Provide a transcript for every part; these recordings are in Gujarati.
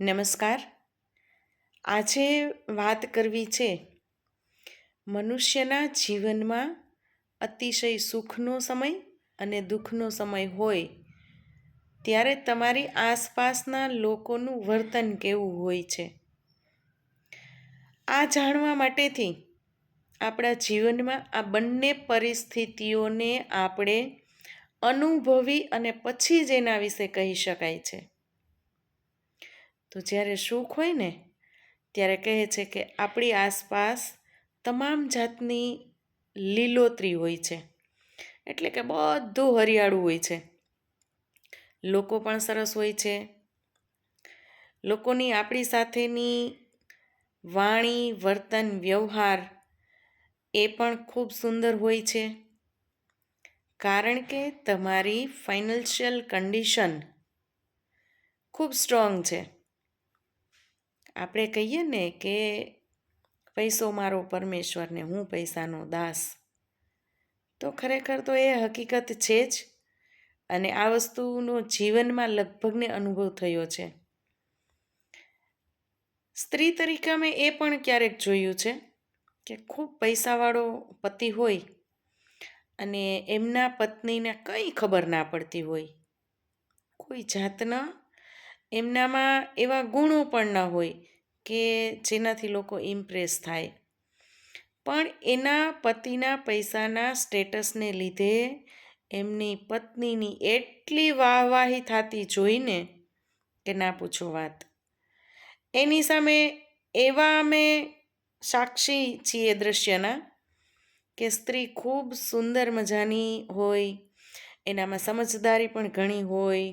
નમસ્કાર. આજે વાત કરવી છે મનુષ્યના જીવનમાં અતિશય સુખનો સમય અને દુઃખનો સમય હોય ત્યારે તમારી આસપાસના લોકોનું વર્તન કેવું હોય છે? આ જાણવા માટેથી આપણા જીવનમાં આ બંને પરિસ્થિતિઓને આપણે અનુભવી અને પછી જ એના વિશે કહી શકાય છે. તો જ્યારે સુખ હોય ને, ત્યારે કહે છે કે આપણી આસપાસ તમામ જાતની લીલોતરી હોય છે. એટલે કે બધું હરિયાળું હોય છે. લોકો પણ સરસ હોય છે. લોકોની આપણી સાથેની વાણી, વર્તન, વ્યવહાર એ પણ ખૂબ સુંદર હોય છે. કારણ કે તમારી ફાઇનાન્શિયલ કન્ડિશન ખૂબ સ્ટ્રોંગ છે. આપણે કહીએ ને કે પૈસો મારો પરમેશ્વર ને હું પૈસાનો દાસ. તો ખરેખર તો એ હકીકત છે જ. અને આ વસ્તુનો જીવનમાં લગભગને અનુભવ થયો છે. સ્ત્રી તરીકે મેં એ પણ ક્યારેક જોયું છે કે ખૂબ પૈસાવાળો પતિ હોય અને એમના પત્નીને કંઈ ખબર ના પડતી હોય. કોઈ જાતના એમનામાં એવા ગુણો પણ ન હોય કે જેનાથી લોકો ઇમ્પ્રેસ થાય. પણ એના પતિના પૈસાના સ્ટેટસને લીધે એમની પત્નીની એટલી વાહવાહી થતી જોઈને કે ના પૂછો વાત. એની સામે એવા અમે સાક્ષી છીએ દૃશ્યના કે સ્ત્રી ખૂબ સુંદર મજાની હોય, એનામાં સમજદારી પણ ઘણી હોય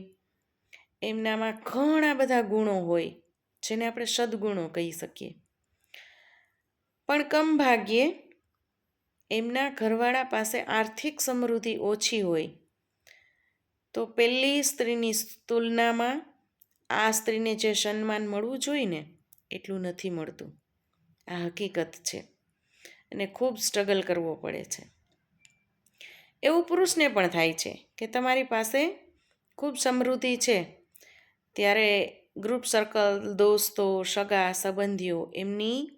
એમનામાં ઘણા બધા ગુણો હોય, જેને આપણે સદગુણો કહી શકીએ. પણ કમ ભાગ્યે એમના ઘરવાળા પાસે આર્થિક સમૃદ્ધિ ઓછી હોય, તો પહેલી સ્ત્રીની તુલનામાં આ સ્ત્રીને જે સન્માન મળવું જોઈએ ને, એટલું નથી મળતું. આ હકીકત છે. અને ખૂબ સ્ટ્રગલ કરવો પડે છે. એવું પુરુષને પણ થાય છે કે તમારી પાસે ખૂબ સમૃદ્ધિ છે ત્યારે ગ્રુપ સર્કલ દોસ્તો, સગા, સંબંધીઓ, એમની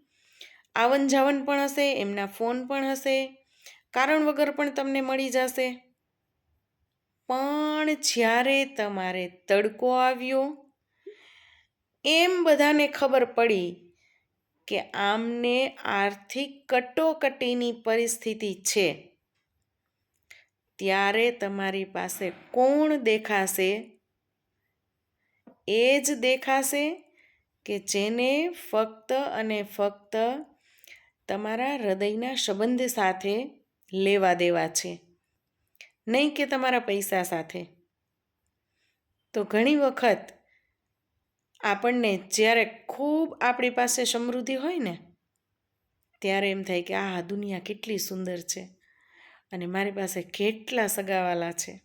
આવન જાવન પણ હશે, એમના ફોન પણ હશે. કારણ વગર પણ તમને મળી જશે. પણ જ્યારે તમારે તડકો આવ્યો, એમ બધાને ખબર પડી કે આમને આર્થિક કટોકટીની પરિસ્થિતિ છે. ત્યારે તમારી પાસે કોણ દેખાશે? એ જ દેખાશે કે જેને ફક્ત અને ફક્ત તમારા હૃદયના સંબંધ સાથે લેવા દેવા છે. નહીં કે તમારા પૈસા સાથે. તો ઘણી વખત આપણને જ્યારે ખૂબ આપણી પાસે સમૃદ્ધિ હોય ને, ત્યારે એમ થાય કે આ દુનિયા કેટલી સુંદર છે અને મારી પાસે કેટલા સગાવાલા છે.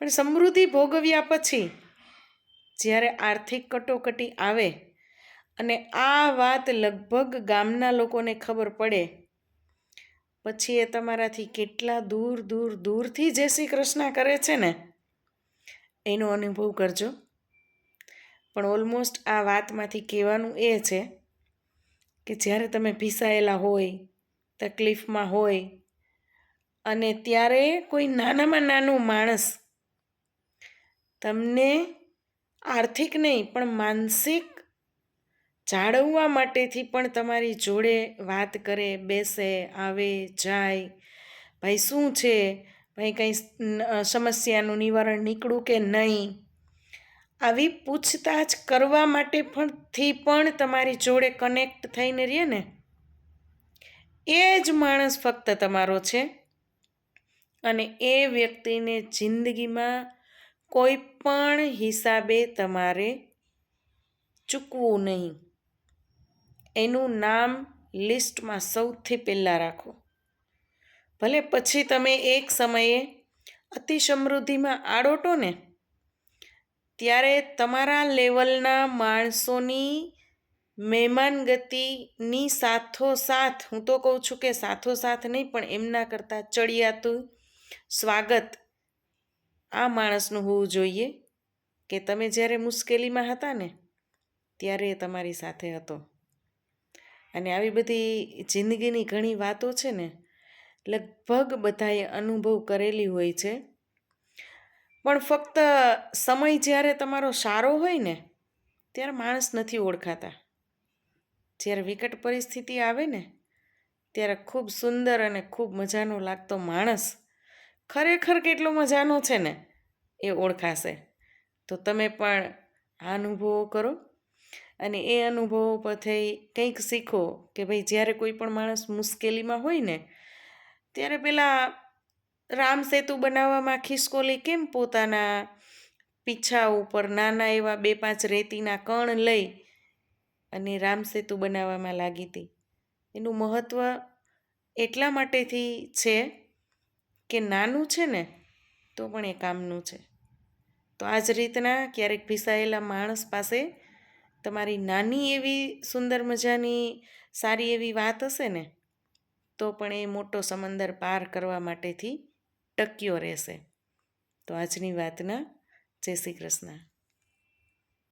પણ સમૃદ્ધિ ભોગવ્યા પછી જ્યારે આર્થિક કટોકટી આવે અને આ વાત લગભગ ગામના લોકોને ખબર પડે, પછી એ તમારાથી કેટલા દૂર દૂર, દૂરથી જય શ્રી કૃષ્ણ કરે છે ને, એનો અનુભવ કરજો. પણ ઓલમોસ્ટ આ વાતમાંથી કહેવાનું એ છે કે જ્યારે તમે ભીસાયેલા હોય, તકલીફમાં હોય અને ત્યારે કોઈ નાનામાં નાનું માણસ તમને આર્થિક નહીં, પણ માનસિક જાળવવા માટેથી પણ તમારી જોડે વાત કરે, બેસે, આવે, જાય. ભાઈ, શું છે? ભાઈ, કંઈ સમસ્યાનું નિવારણ નીકળું કે નહીં? આવી પૂછતાછ કરવા માટે પણ થી પણ તમારી જોડે કનેક્ટ થઈને રહે ને? એ જ માણસ ફક્ત તમારો છે. અને એ વ્યક્તિને જિંદગીમાં કોઈ પણ હિસાબે તમારે ચૂકવું નહીં. એનું નામ લિસ્ટમાં સૌથી પહેલાં રાખો. ભલે પછી તમે એક સમયે અતિ સમૃદ્ધિમાં આડોટો ને, ત્યારે તમારા લેવલના માણસોની મહેમાનગતિની સાથોસાથ, હું તો કહું છું કે સાથોસાથ નહીં, પણ એમના કરતાં ચડિયાતું સ્વાગત આ માણસનું હોવું જોઈએ કે તમે જ્યારે મુશ્કેલીમાં હતા ને, ત્યારે એ તમારી સાથે હતો. અને આવી બધી જિંદગીની ઘણી વાતો છે ને, લગભગ બધાએ અનુભવ કરેલી હોય છે. પણ ફક્ત સમય જ્યારે તમારો સારો હોય ને, ત્યારે માણસ નથી ઓળખાતા. જ્યારે વિકટ પરિસ્થિતિ આવે ને, ત્યારે ખૂબ સુંદર અને ખૂબ મજાનો લાગતો માણસ ખરેખર કેટલો મજાનો છે ને, એ ઓળખાશે. તો તમે પણ આ અનુભવો કરો અને એ અનુભવો પરથી કંઈક શીખો કે ભાઈ જ્યારે કોઈ પણ માણસ મુશ્કેલીમાં હોય ને, ત્યારે પેલા રામ સેતુ બનાવવામાં ખિસકોલી કેમ પોતાના પીછા ઉપર નાના એવા બે પાંચ રેતીના કણ લઈ અને રામ સેતુ બનાવવામાં લાગી હતી? એનું મહત્ત્વ એટલા માટેથી છે કે નાનું છે ને, તો પણ એ કામનું છે. તો આ જ રીતના ક્યારેક ભીસાયેલા માણસ પાસે તમારી નાની એવી સુંદર મજાની સારી એવી વાત હશે ને, તો પણ એ મોટો સમંદર પાર કરવા માટેથી ટક્યો રહેશે. તો આજની વાતના જય શ્રી કૃષ્ણ.